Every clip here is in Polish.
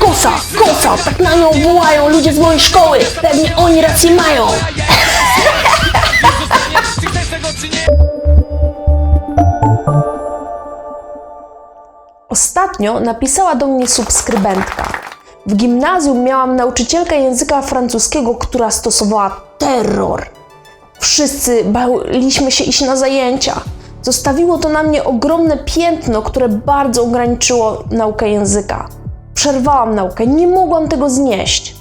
Kosa, kosa, tak na nią wołają ludzie z mojej szkoły. Pewnie oni rację mają. Ostatnio napisała do mnie subskrybentka. W gimnazjum miałam nauczycielkę języka francuskiego, która stosowała terror. Wszyscy baliśmy się iść na zajęcia. Zostawiło to na mnie ogromne piętno, które bardzo ograniczyło naukę języka. Przerwałam naukę, nie mogłam tego znieść.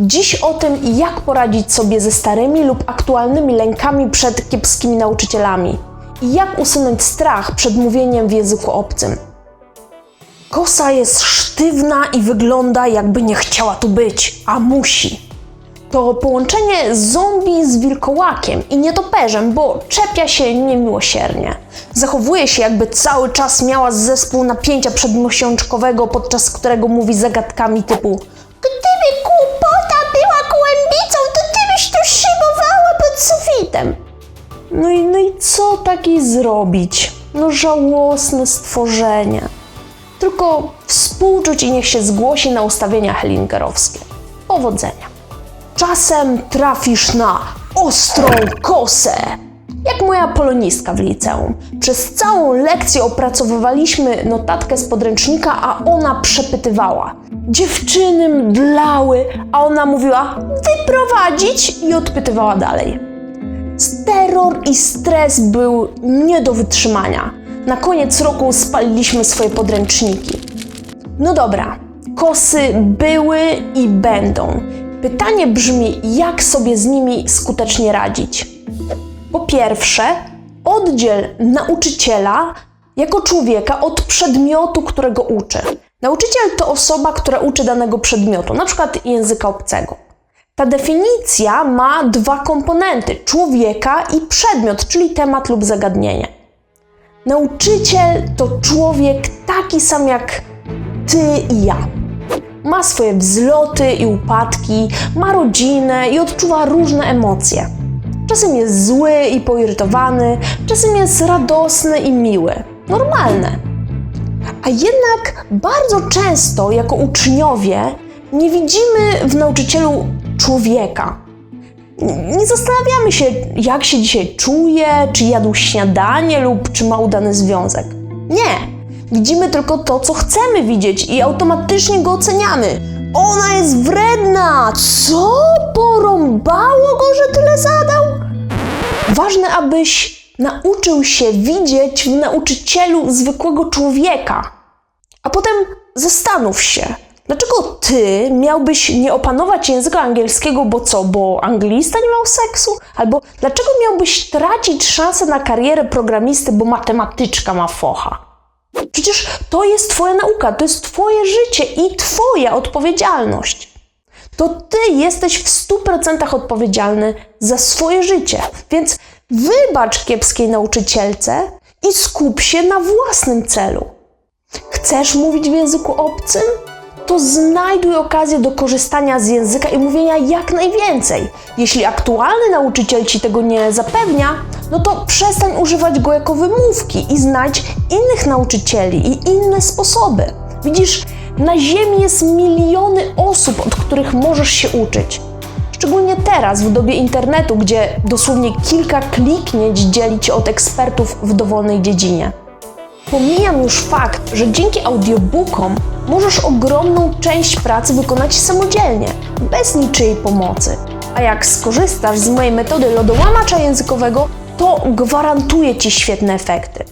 Dziś o tym, jak poradzić sobie ze starymi lub aktualnymi lękami przed kiepskimi nauczycielami i jak usunąć strach przed mówieniem w języku obcym. Kosa jest sztywna i wygląda, jakby nie chciała tu być, a musi. To połączenie zombie z wilkołakiem i nietoperzem, bo czepia się niemiłosiernie. Zachowuje się, jakby cały czas miała zespół napięcia przedmosiączkowego, podczas którego mówi zagadkami typu Gdyby głupota była gołębicą, to ty byś tu szybowała pod sufitem. No i, no i co takiej zrobić? No żałosne stworzenie. Tylko współczuć i niech się zgłosi na ustawienia helingerowskie. Powodzenia. Czasem trafisz na ostrą kosę. Jak moja polonistka w liceum. Przez całą lekcję opracowywaliśmy notatkę z podręcznika, a ona przepytywała. Dziewczyny mdlały, a ona mówiła wyprowadzić i odpytywała dalej. Terror i stres był nie do wytrzymania. Na koniec roku spaliliśmy swoje podręczniki. No dobra, kosy były i będą. Pytanie brzmi, jak sobie z nimi skutecznie radzić? Po pierwsze, oddziel nauczyciela jako człowieka od przedmiotu, którego uczy. Nauczyciel to osoba, która uczy danego przedmiotu, przykład języka obcego. Ta definicja ma dwa komponenty: człowieka i przedmiot, czyli temat lub zagadnienie. Nauczyciel to człowiek taki sam jak ty i ja. Ma swoje wzloty i upadki, ma rodzinę i odczuwa różne emocje. Czasem jest zły i poirytowany, czasem jest radosny i miły. Normalne. A jednak bardzo często jako uczniowie nie widzimy w nauczycielu człowieka. Nie zastanawiamy się, jak się dzisiaj czuje, czy jadł śniadanie lub czy ma udany związek. Nie. Widzimy tylko to, co chcemy widzieć i automatycznie go oceniamy. Ona jest wredna! Co? Porąbało go, że tyle zadał? Ważne, abyś nauczył się widzieć w nauczycielu zwykłego człowieka. A potem zastanów się, dlaczego ty miałbyś nie opanować języka angielskiego, bo co, bo anglista nie miał seksu? Albo dlaczego miałbyś tracić szansę na karierę programisty, bo matematyczka ma focha? Przecież to jest Twoja nauka, to jest Twoje życie i Twoja odpowiedzialność. To Ty jesteś w 100% odpowiedzialny za swoje życie. Więc wybacz kiepskiej nauczycielce i skup się na własnym celu. Chcesz mówić w języku obcym? To znajduj okazję do korzystania z języka i mówienia jak najwięcej. Jeśli aktualny nauczyciel ci tego nie zapewnia, no to przestań używać go jako wymówki i znajdź innych nauczycieli i inne sposoby. Widzisz, na Ziemi jest miliony osób, od których możesz się uczyć. Szczególnie teraz, w dobie internetu, gdzie dosłownie kilka kliknięć dzieli cię od ekspertów w dowolnej dziedzinie. Pomijam już fakt, że dzięki audiobookom możesz ogromną część pracy wykonać samodzielnie, bez niczyjej pomocy. A jak skorzystasz z mojej metody lodołamacza językowego, to gwarantuję Ci świetne efekty.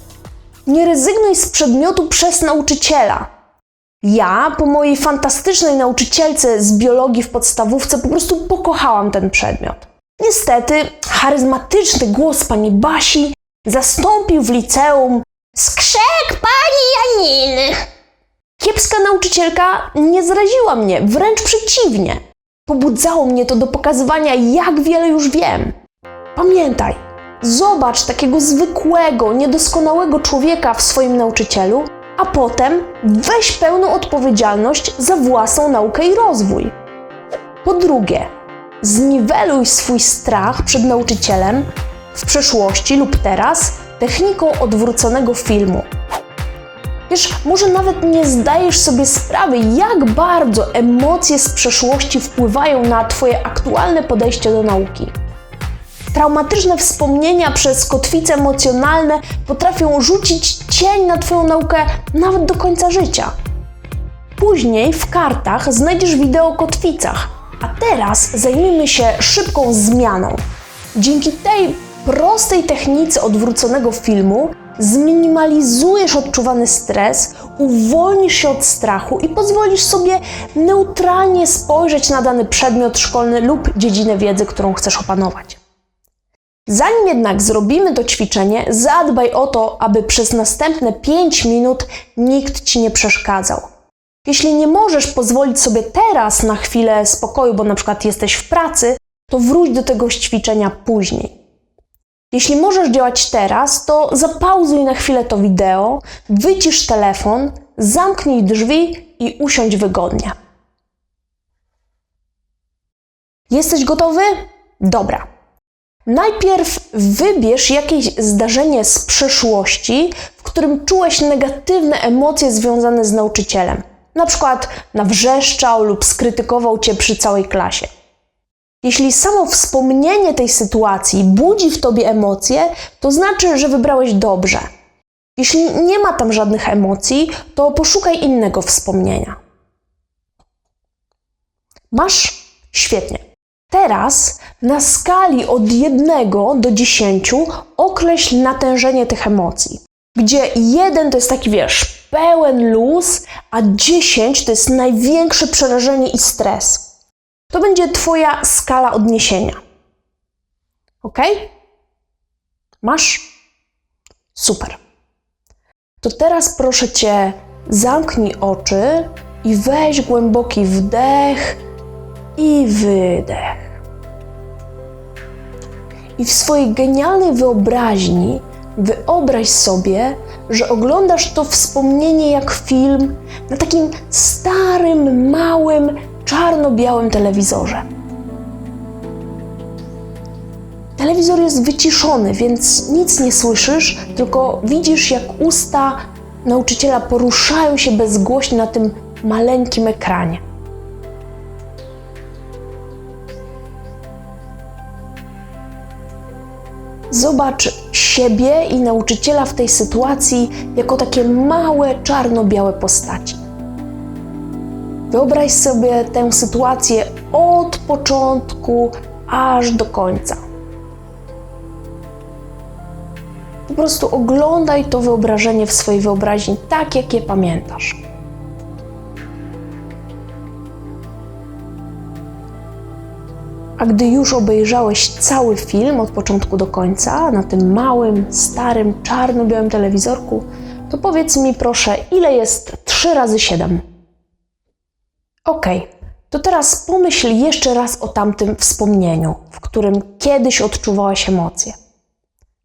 Nie rezygnuj z przedmiotu przez nauczyciela. Ja, po mojej fantastycznej nauczycielce z biologii w podstawówce, po prostu pokochałam ten przedmiot. Niestety, charyzmatyczny głos pani Basi zastąpił w liceum skrzek pani Janiny. Kiepska nauczycielka nie zraziła mnie, wręcz przeciwnie. Pobudzało mnie to do pokazywania, jak wiele już wiem. Pamiętaj, zobacz takiego zwykłego, niedoskonałego człowieka w swoim nauczycielu, a potem weź pełną odpowiedzialność za własną naukę i rozwój. Po drugie, zniweluj swój strach przed nauczycielem w przeszłości lub teraz techniką odwróconego filmu. Wiesz, może nawet nie zdajesz sobie sprawy, jak bardzo emocje z przeszłości wpływają na Twoje aktualne podejście do nauki. Traumatyczne wspomnienia przez kotwice emocjonalne potrafią rzucić cień na Twoją naukę nawet do końca życia. Później w kartach znajdziesz wideo o kotwicach, a teraz zajmijmy się szybką zmianą. Dzięki tej prostej technice odwróconego filmu zminimalizujesz odczuwany stres, uwolnisz się od strachu i pozwolisz sobie neutralnie spojrzeć na dany przedmiot szkolny lub dziedzinę wiedzy, którą chcesz opanować. Zanim jednak zrobimy to ćwiczenie, zadbaj o to, aby przez następne 5 minut nikt ci nie przeszkadzał. Jeśli nie możesz pozwolić sobie teraz na chwilę spokoju, bo na przykład jesteś w pracy, to wróć do tego ćwiczenia później. Jeśli możesz działać teraz, to zapauzuj na chwilę to wideo, wycisz telefon, zamknij drzwi i usiądź wygodnie. Jesteś gotowy? Dobra. Najpierw wybierz jakieś zdarzenie z przeszłości, w którym czułeś negatywne emocje związane z nauczycielem. Na przykład nawrzeszczał lub skrytykował cię przy całej klasie. Jeśli samo wspomnienie tej sytuacji budzi w tobie emocje, to znaczy, że wybrałeś dobrze. Jeśli nie ma tam żadnych emocji, to poszukaj innego wspomnienia. Masz? Świetnie. Teraz na skali od 1 do 10 określ natężenie tych emocji. Gdzie 1 to jest taki, wiesz, pełen luz, a 10 to jest największe przerażenie i stres. To będzie Twoja skala odniesienia. Ok? Masz? Super. To teraz proszę Cię, zamknij oczy i weź głęboki wdech i wydech. I w swojej genialnej wyobraźni wyobraź sobie, że oglądasz to wspomnienie jak film na takim starym, małym, czarno-białym telewizorze. Telewizor jest wyciszony, więc nic nie słyszysz, tylko widzisz, jak usta nauczyciela poruszają się bezgłośnie na tym maleńkim ekranie. Zobacz siebie i nauczyciela w tej sytuacji jako takie małe, czarno-białe postaci. Wyobraź sobie tę sytuację od początku aż do końca. Po prostu oglądaj to wyobrażenie w swojej wyobraźni tak, jak je pamiętasz. A gdy już obejrzałeś cały film od początku do końca na tym małym, starym, czarno-białym telewizorku, to powiedz mi proszę, ile jest 3 razy 7? Ok, to teraz pomyśl jeszcze raz o tamtym wspomnieniu, w którym kiedyś odczuwałaś emocje.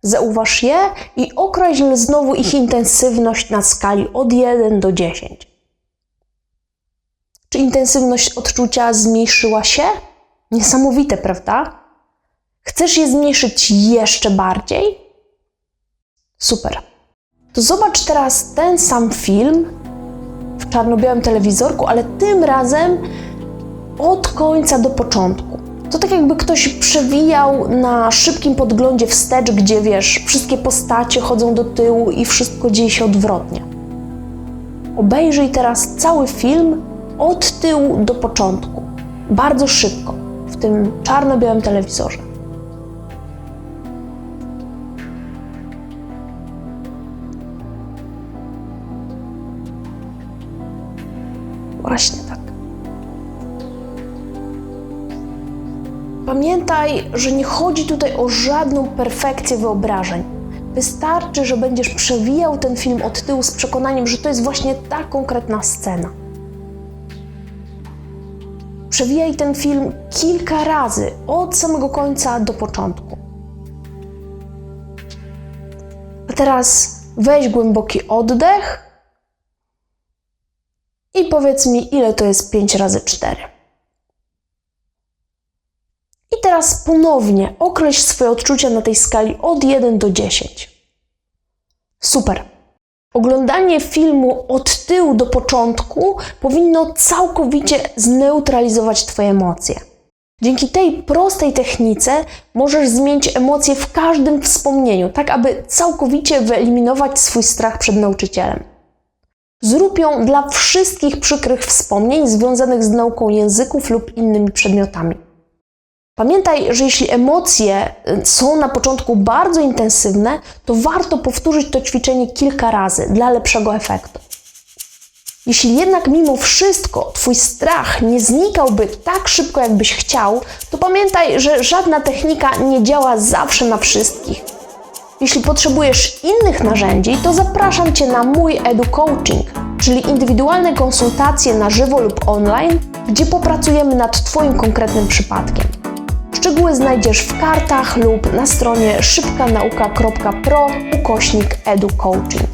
Zauważ je i określ znowu ich intensywność na skali od 1 do 10. Czy intensywność odczucia zmniejszyła się? Niesamowite, prawda? Chcesz je zmniejszyć jeszcze bardziej? Super. To zobacz teraz ten sam film w czarno-białym telewizorku, ale tym razem od końca do początku. To tak jakby ktoś przewijał na szybkim podglądzie wstecz, gdzie wiesz, wszystkie postacie chodzą do tyłu i wszystko dzieje się odwrotnie. Obejrzyj teraz cały film od tyłu do początku. Bardzo szybko w tym czarno-białym telewizorze. Że nie chodzi tutaj o żadną perfekcję wyobrażeń. Wystarczy, że będziesz przewijał ten film od tyłu z przekonaniem, że to jest właśnie ta konkretna scena. Przewijaj ten film kilka razy, od samego końca do początku. A teraz weź głęboki oddech i powiedz mi, ile to jest 5 razy 4. I teraz ponownie określ swoje odczucia na tej skali od 1 do 10. Super. Oglądanie filmu od tyłu do początku powinno całkowicie zneutralizować Twoje emocje. Dzięki tej prostej technice możesz zmienić emocje w każdym wspomnieniu, tak aby całkowicie wyeliminować swój strach przed nauczycielem. Zrób ją dla wszystkich przykrych wspomnień związanych z nauką języków lub innymi przedmiotami. Pamiętaj, że jeśli emocje y, są na początku bardzo intensywne, to warto powtórzyć to ćwiczenie kilka razy dla lepszego efektu. Jeśli jednak mimo wszystko Twój strach nie znikałby tak szybko, jakbyś chciał, to pamiętaj, że żadna technika nie działa zawsze na wszystkich. Jeśli potrzebujesz innych narzędzi, to zapraszam Cię na mój Edu Coaching, czyli indywidualne konsultacje na żywo lub online, gdzie popracujemy nad Twoim konkretnym przypadkiem. Szczegóły znajdziesz w kartach lub na stronie szybkanauka.pro ukośnik educoaching.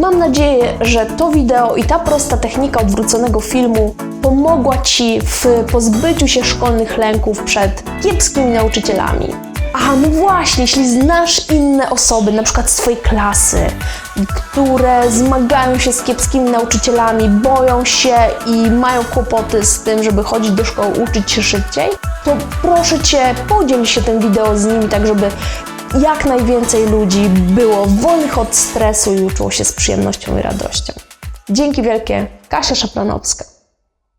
Mam nadzieję, że to wideo i ta prosta technika odwróconego filmu pomogła Ci w pozbyciu się szkolnych lęków przed kiepskimi nauczycielami. A no właśnie, jeśli znasz inne osoby, na przykład z Twojej klasy, które zmagają się z kiepskimi nauczycielami, boją się i mają kłopoty z tym, żeby chodzić do szkoły, uczyć się szybciej, to proszę Cię, podziel się tym wideo z nimi, tak żeby jak najwięcej ludzi było wolnych od stresu i uczyło się z przyjemnością i radością. Dzięki wielkie, Kasia Szapranowska.